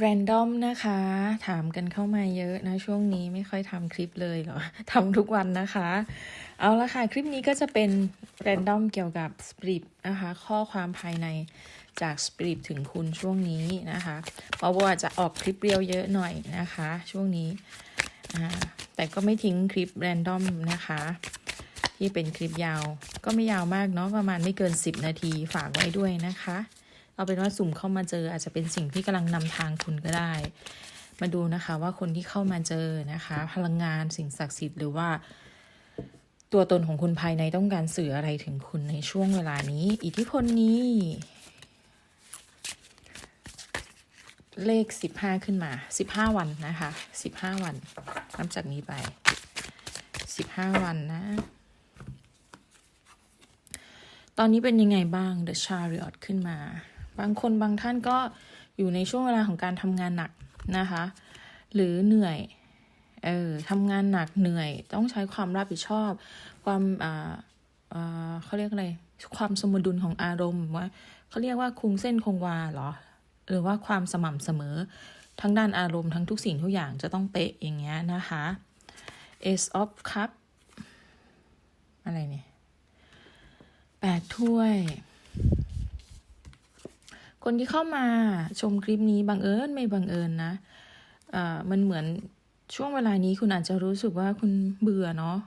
แรนดอมนะคะ ถามกันเข้ามาเยอะนะ ช่วงนี้ไม่ค่อยทำคลิปเลยเหรอทำทุกวันนะคะ เอาละค่ะ คลิปนี้ก็จะเป็นแรนดอมเกี่ยวกับสปริปนะคะ ข้อความภายในจากสปริปถึงคุณช่วงนี้นะคะเพราะว่าจะออกคลิปเรียวเยอะหน่อยนะคะ ช่วงนี้ แต่ก็ไม่ทิ้งคลิปแรนดอมนะคะ ที่เป็นคลิปยาวก็ไม่ยาวมากเนาะประมาณไม่เกิน 10 นาทีฝากไว้ด้วยนะคะ เอาเป็นว่าสุ่มเข้ามาเจออาจจะเป็นสิ่งที่กำลังนำทางคุณก็ได้ มาดูนะคะว่าคนที่เข้ามาเจอนะคะ พลังงานสิ่งศักดิ์สิทธิ์หรือว่า ตัวตนของคุณภายในต้องการสื่ออะไรถึงคุณในช่วงเวลานี้ อิทธิพลนี้ เลขสิบห้าขึ้นมาสิบห้าวันนะคะสิบห้าวันนับจากนี้ไปสิบห้าวันนะตอนนี้เป็นยังไงบ้าง The Chariot ขึ้นมา บางคนบางท่านก็อยู่ในช่วงเวลาของการทำงานหนักนะคะ หรือเหนื่อยเออทำงานหนักเหนื่อย ต้องใช้ความรับผิดชอบ ความอ่าอ่าเขาเรียกอะไรความสมดุลของอารมณ์ว่าเขาเรียกว่าคงเส้นคงวาเหรอ หรือว่าความสม่ำเสมอ ทั้งด้านอารมณ์ทั้งทุกสิ่งทุกอย่างจะต้องเป๊ะอย่างเงี้ยนะคะ Ace of Cup อะไรเนี่ยแปดถ้วย คนที่เข้ามาชมคลิปนี้บังเอิญไม่บังเอิญนะอ่ามันเหมือนช่วงเวลานี้คุณอาจจะรู้สึกว่าคุณเบื่อเนาะ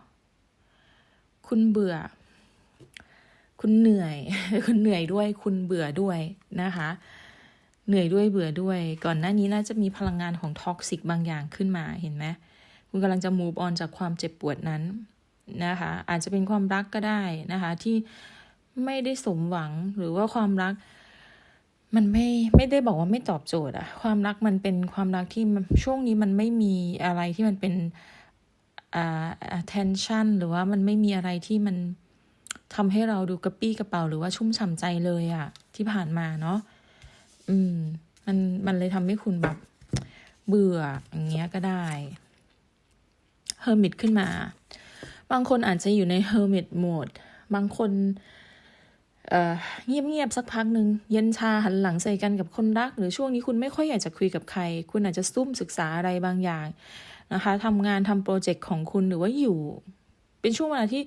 คุณเบื่อ คุณเหนื่อย คุณเหนื่อยด้วย คุณเบื่อด้วยนะคะ เหนื่อยด้วยเบื่อด้วย ก่อนหน้านี้น่าจะมีพลังงานของท็อกซิกบางอย่างขึ้นมาเห็นไหมคุณกำลังจะ move on จากความเจ็บปวดนั้นนะคะ อาจจะเป็นความรักก็ได้นะคะ ที่ไม่ได้สมหวังหรือว่าความรัก มันไม่ไม่ได้บอกว่าไม่ตอบโจทย์อะความรักมันเป็นความรักที่ช่วงนี้มันไม่มีอะไรที่มันเป็นอ่า attention หรือว่ามันไม่มีอะไรที่มันทำให้เราดูกระปี้กระเป๋าหรือว่าชุ่มฉ่ำใจเลยอะที่ผ่านมาเนาะอืม มันมันเลยทำให้คุณแบบเบื่ออย่างเงี้ยก็ได้เฮอร์มิตขึ้นมา บางคนอาจจะอยู่ในเฮอร์มิตโหมดบางคน เอ่อเงียบๆสักพักหนึ่งเย็นชาหันหลังใส่กันกับคนรัก หรือช่วงนี้คุณไม่ค่อยอยากจะคุยกับใคร คุณอาจจะซุ่มศึกษาอะไรบางอย่างนะคะทำงานทำโปรเจกต์ของคุณหรือว่าอยู่ เป็นช่วงเวลาที่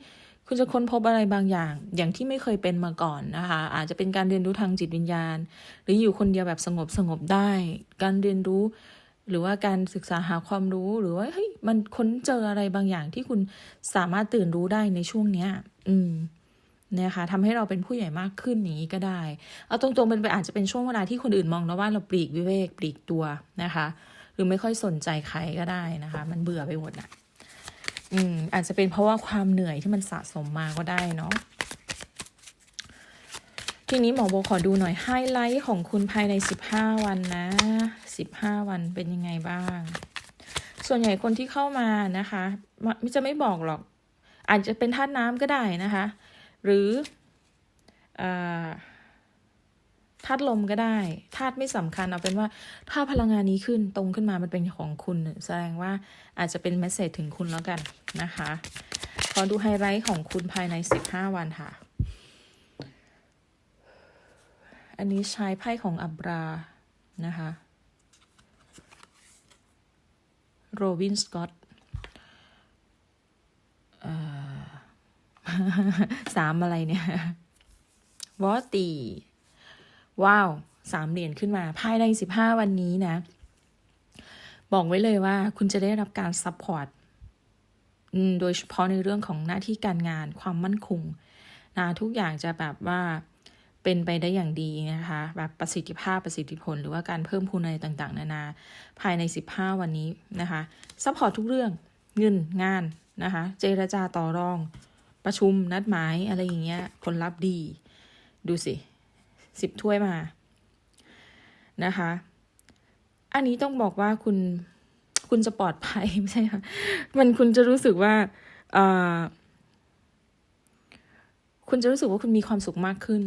คุณจะค้นพบอะไรบางอย่าง อย่างที่ไม่เคยเป็นมาก่อนนะคะ อาจจะเป็นการเรียนรู้ทางจิตวิญญาณ หรืออยู่คนเดียวแบบสงบสงบได้ การเรียนรู้ หรือว่าการศึกษาหาความรู้หรือว่าเฮ้ยมันค้นเจออะไรบางอย่างที่คุณสามารถตื่นรู้ได้ในช่วงเนี้ย อืม นะคะทำให้เราเป็นผู้ใหญ่มากขึ้นนี้ก็ได้ เอาตรงๆมันเป็นอาจจะเป็นช่วงเวลาที่คนอื่นมองนะว่าเราปลีกวิเวกปลีกตัวนะคะ หรือไม่ค่อยสนใจใครก็ได้นะคะ มันเบื่อไปหมดอะอืมอาจจะเป็นเพราะว่าความเหนื่อยที่มันสะสมมาก็ได้เนาะทีนี้หมอโบขอดูหน่อยไฮไลท์ของคุณภายใน 15 วันนะ 15 วันเป็นยังไงบ้าง ส่วนใหญ่คนที่เข้ามานะคะมจะไม่บอกหรอก อาจจะเป็นธาตุน้ำก็ได้นะคะ หรือธาตุลมก็ได้ธาตุไม่สำคัญเอาเป็นว่าถ้าพลังงานนี้ขึ้นตรงขึ้นมามันเป็นของคุณ แสดงว่าอาจจะเป็นเมสเซจถึงคุณแล้วกันนะคะขอดูไฮไลท์ของคุณภายใน 15 วันค่ะ อันนี้ใช้ไพ่ของอับรานะคะโรบินสกอต สามอะไรเนี่ยวอตี ว้าวสามเหรียญขึ้นมา ภายในสิบห้าวันนี้นะ บอกไว้เลยว่าคุณจะได้รับการซัพพอร์ตโดยเฉพาะในเรื่องของหน้าที่การงานความมั่นคงนะทุกอย่างจะแบบว่าเป็นไปได้อย่างดีนะคะ แบบประสิทธิภาพประสิทธิผล หรือว่าการเพิ่มพูนอะไรต่างๆ นานา ภายใน 15 วันนี้นะคะซัพพอร์ตทุกเรื่องเงินงานนะคะ เจรจาต่อรอง ประชุมนัดหมายอะไรอย่างเงี้ย ผลลัพธ์ดี ดูสิสิบถ้วยมานะคะ อันนี้ต้องบอกว่าคุณคุณจะปลอดภัยไม่ใช่ค่ะมันคุณจะรู้สึกว่าคุณจะรู้สึกว่าคุณมีความสุขมากขึ้น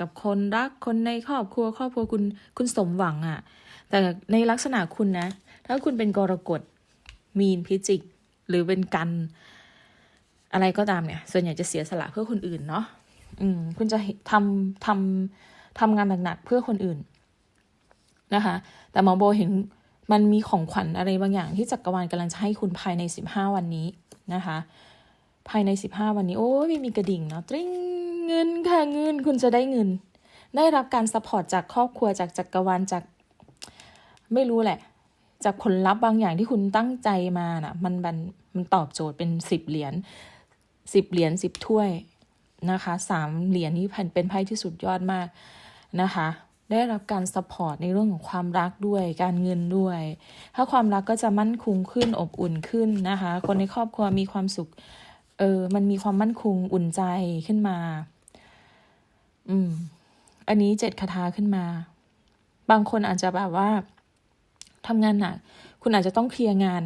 กับคนรักคนในครอบครัว ครอบครัวคุณคุณสมหวังอะ่ะ แต่ในลักษณะคุณนะ ถ้าคุณเป็นกรกฎมีนพิจิก หรือเป็นกัน อะไรก็ตามเนี่ย ส่วนใหญ่จะเสียสละเพื่อคนอื่นเนาะอืมคุณจะทำทำทำงานหนักๆเพื่อคนอื่นนะคะ แต่หมอโบเห็นมันมีของขวัญอะไรบางอย่างที่จักรวาลกำลังจะให้คุณภายใน 15 วันนี้นะคะ ภายใน 15 วันนี้ โอ้ยม,มีกระดิ่งเนาะตริ้งเงินค่ะเงินคุณจะได้เงิน ได้รับการซัพพอร์ตจากครอบครัวจากจักรวาลจาก ไม่รู้แหละ จากผลลัพธ์บางอย่างที่คุณตั้งใจมาน่ะ มันมันมันตอบโจทย์เป็นสิบเหรียญ สิบเหรียญสิบถ้วยนะคะสามเหรียญนี้เป็นไพ่ที่สุดยอดมากนะคะ ได้รับการซัพพอร์ตในเรื่องของความรักด้วย การเงินด้วย ถ้าความรักก็จะมั่นคงขึ้นอบอุ่นขึ้นนะคะ คนในครอบครัวมีความสุข เออ มันมีความมั่นคงอุ่นใจขึ้นมา อืม อันนี้เจ็ดคาถาขึ้นมา บางคนอาจจะแบบว่าทำงานหนัก คุณอาจจะต้องเคลียร์งาน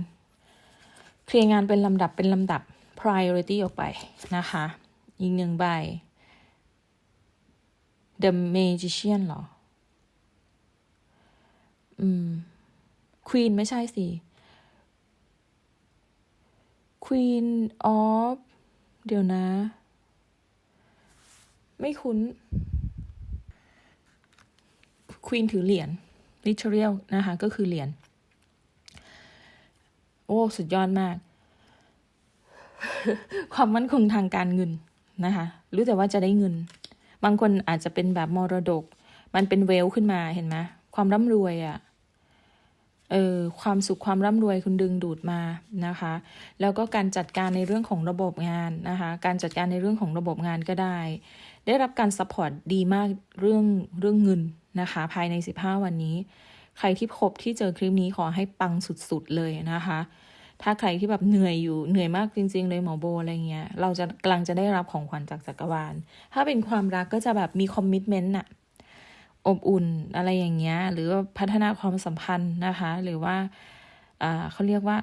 เคลียร์งานเป็นลำดับเป็นลำดับ priority ออกไปนะคะ อีกหนึ่งใบ The Magician เหรอ อืม Queen ไม่ใช่สิ Queen of เดี๋ยวนะ ไม่คุ้น Queen ถือเหรียญ literal นะคะ ก็คือเหรียญ โอ้ สุดยอดมาก ความมั่นคงทางการเงินนะคะ รู้แต่ว่าจะได้เงิน บางคนอาจจะเป็นแบบมรดก มันเป็นเวลขึ้นมาเห็นไหมความร่ำรวยอะ่ะเออความสุขความร่ำรวยคุณดึงดูดมานะคะ แล้วก็การจัดการในเรื่องของระบบงานนะคะ การจัดการในเรื่องของระบบงานก็ได้ ได้รับการซัพพอร์ตดีมากเรื่องเรื่องเงินนะคะ ภายใน 15 วันนี้ ใครที่พบที่เจอคลิปนี้ขอให้ปังสุดๆเลยนะคะ ถ้าใครที่แบบเหนื่อยอยู่เหนื่อยมากจริง ๆ เลยหมอโบอะไรเงี้ย เราจะกำลังจะได้รับของขวัญจากจักรวาล ถ้าเป็นความรักก็จะแบบมีคอมมิชเมนต์อะอบอุ่นอะไรอย่างเงี้ย หรือว่าพัฒนาความสัมพันธ์นะคะ หรือว่าอ่าเขาเรียกว่า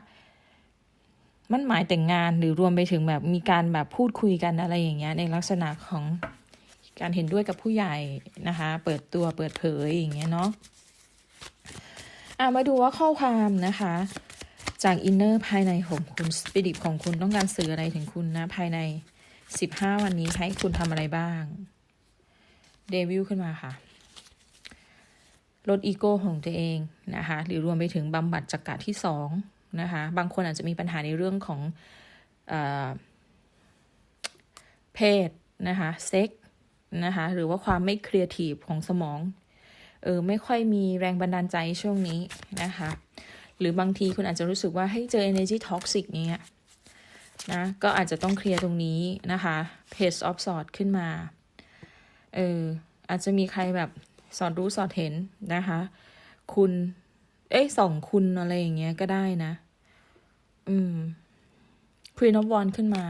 มันหมายแต่งงานหรือรวมไปถึงแบบมีการแบบพูดคุยกันอะไรอย่างเงี้ย ในลักษณะของการเห็นด้วยกับผู้ใหญ่นะคะ เปิดตัวเปิดเผยอย่างเงี้ยเนาะอะมาดูว่าข้อความนะคะ จากอินเนอร์ภายในของคุณสปิริตของคุณต้องการสื่ออะไรถึงคุณนะ ภายใน 15 วันนี้ให้คุณทำอะไรบ้างเดวิลขึ้นมาค่ะ ลดอีโก้ของตัวเองนะคะ หรือรวมไปถึงบำบัดจักระที่สองนะคะ บางคนอาจจะมีปัญหาในเรื่องของเออเพศนะคะเซ็กนะคะ หรือว่าความไม่ครีเอทีฟของสมอง เออ ไม่ค่อยมีแรงบันดาลใจช่วงนี้นะคะ หรือบางทีคุณอาจจะรู้สึกว่าให้เจอ energy toxic เนี้ยนะก็อาจจะต้องเคลียร์ตรงนี้นะคะ page of swords ขึ้นมาเอออาจจะมีใครแบบสอดรู้สอดเห็นนะคะ คุณเอ้ยส่องคุณอะไรอย่างเงี้ยก็ได้นะ อืม Queen of Wands ขึ้นมา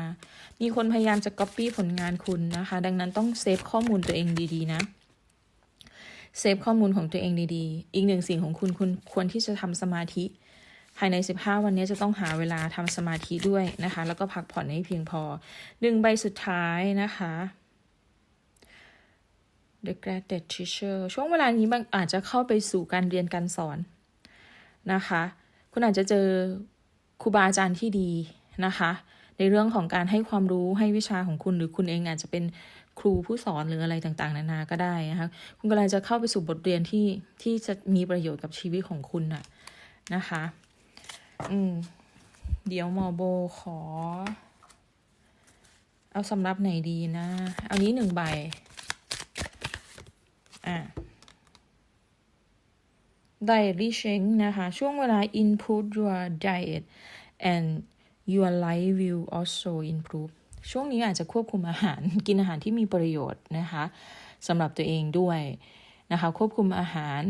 มีคนพยายามจะ copy ผลงานคุณนะคะ ดังนั้นต้องเซฟข้อมูลตัวเองดี ๆ นะ เซฟข้อมูลของตัวเองดีๆ อีกหนึ่งสิ่งของคุณคุณควรที่จะทำสมาธิ ภายใน 15 วันนี้จะต้องหาเวลาทำสมาธิด้วยนะคะ แล้วก็พักผ่อนให้เพียงพอหนึ่งใบสุดท้ายนะคะ The Graded Teacher ช่วงเวลานี้บางอาจจะเข้าไปสู่การเรียนการสอนนะคะ คุณอาจจะเจอครูบาอาจารย์ที่ดีนะคะ ในเรื่องของการให้ความรู้ให้วิชาของคุณ หรือคุณเองอาจจะเป็นครูผู้สอนหรืออะไรต่างๆ นานาก็ได้นะคะคุณกำลังจะเข้าไปสู่บทเรียนที่ที่จะมีประโยชน์กับชีวิตของคุณน่ะนะคะ อืม เดี๋ยวหมอโบขอ เอาสำรับไหนดีนะ เอานี้หนึ่งใบ อะ diary change นะคะ ช่วงเวลา input your diet and your life will also improve ช่วงนี้อาจจะควบคุมอาหารกินอาหารที่มีประโยชน์นะคะสำหรับตัวเองด้วยนะคะควบคุมอาหาร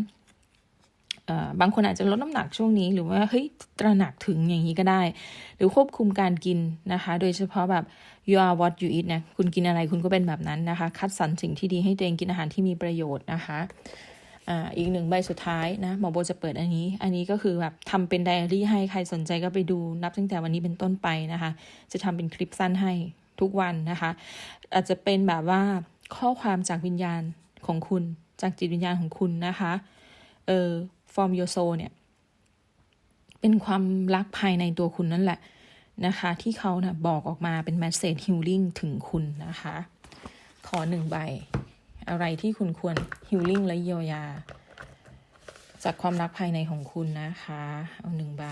บางคนอาจจะลดน้ำหนักช่วงนี้หรือว่าเฮ้ยตระหนักถึงอย่างนี้ก็ได้ หรือควบคุมการกินนะคะ โดยเฉพาะแบบ you are what you eat นะคุณกินอะไรคุณก็เป็นแบบนั้นนะคะ คัดสรรสิ่งที่ดีให้ตัวเองกินอาหารที่มีประโยชน์นะคะ อ่าอีกหนึ่งใบสุดท้ายนะหมอโบจะเปิดอันนี้ อันนี้ก็คือแบบทำเป็นไดอารี่ให้ใครสนใจก็ไปดูนับตั้งแต่วันนี้เป็นต้นไปนะคะ จะทำเป็นคลิปสั้นให้ทุกวันนะคะ อาจจะเป็นแบบว่าข้อความจากวิญญาณของคุณ จากจิตวิญญาณของคุณนะคะเออ from your soul เนี่ย เป็นความรักภายในตัวคุณนั่นแหละนะคะ ที่เขานะบอกออกมาเป็น message healing ถึงคุณนะคะ ขอหนึ่งใบ อะไรที่คุณควร healing และเยียวยา จากความรักภายในของคุณนะคะ เอาหนึ่งใบ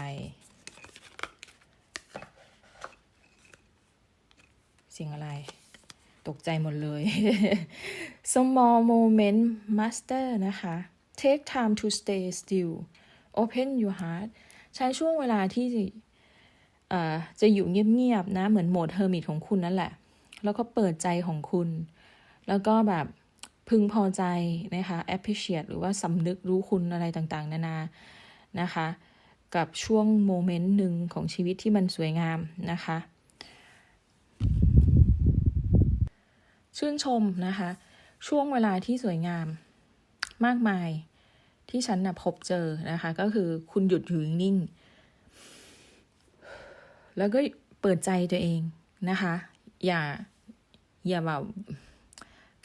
เสียงอะไร ตกใจหมดเลย small moment master นะคะ take time to stay still open your heart ใช้ช่วงเวลาที่จะอยู่เงียบๆนะ เหมือนโหมดเฮอร์มิตของคุณนั่นแหละ แล้วก็เปิดใจของคุณ แล้วก็แบบ พึงพอใจนะคะ appreciate หรือว่าสำนึกรู้คุณอะไรต่างๆ นานานะคะ กับช่วงโมเมนต์หนึ่งของชีวิตที่มันสวยงามนะคะ ชื่นชมนะคะ ช่วงเวลาที่สวยงามมากมายที่ฉันนะพบเจอนะคะ ก็คือคุณหยุดอยู่นิ่ง แล้วก็เปิดใจตัวเองนะคะ อย่าอย่าแบบ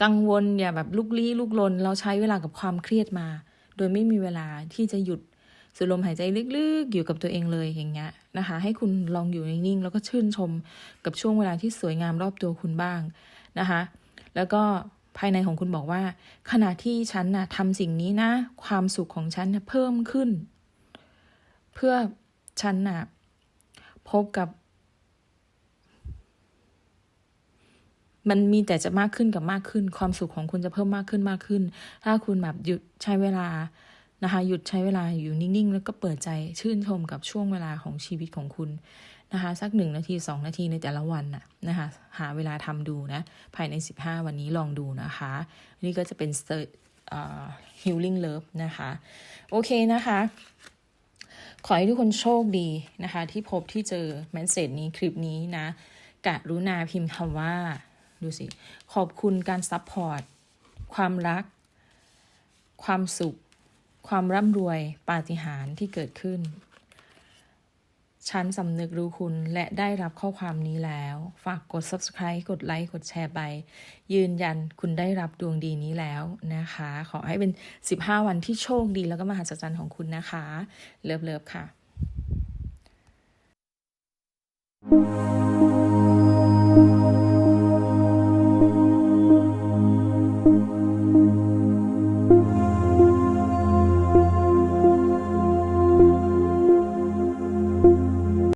กังวลอย่าแบบลุกลี้ลุกลน เราใช้เวลากับความเครียดมา โดยไม่มีเวลาที่จะหยุดสูดลมหายใจลึกๆ อยู่กับตัวเองเลยอย่างเงี้ยนะคะ ให้คุณลองอยู่นิ่งๆแล้วก็ชื่นชมกับช่วงเวลาที่สวยงามรอบตัวคุณบ้างนะคะ แล้วก็ภายในของคุณบอกว่า ขณะที่ฉันนะทำสิ่งนี้นะ ความสุขของฉันนะเพิ่มขึ้น เพื่อฉันน่ะพบกับ มันมีแต่จะมากขึ้นกับมากขึ้น ความสุขของคุณจะเพิ่มมากขึ้นมากขึ้น ถ้าคุณแบบหยุดใช้เวลานะคะหยุดใช้เวลาอยู่นิ่งๆ แล้วก็เปิดใจชื่นชมกับช่วงเวลาของชีวิตของคุณนะคะสักหนึ่งนาทีสองนาทีในแต่ละวันน่ะนะคะหาเวลาทำดูนะ ภายใน 15 วันนี้ลองดูนะคะ นี่ก็จะเป็น healing love นะคะ โอเคนะคะ ขอให้ทุกคนโชคดีนะคะ ที่พบที่เจอแมสเซจนี้คลิปนี้นะกะรุณาพิมพ์คำว่า ดูสิ ขอบคุณการซัพพอร์ต ความรัก ความสุข ความร่ำรวย ปาฏิหาริย์ที่เกิดขึ้น ฉันสำนึกรู้คุณและได้รับข้อความนี้แล้ว ฝากกด subscribe กดไลค์ กดแชร์ไป ยืนยันคุณได้รับดวงดีนี้แล้วนะคะ ขอให้เป็น 15 วันที่โชคดีแล้วก็มหัศจรรย์ของคุณนะคะ เลิฟเลิฟค่ะ Thank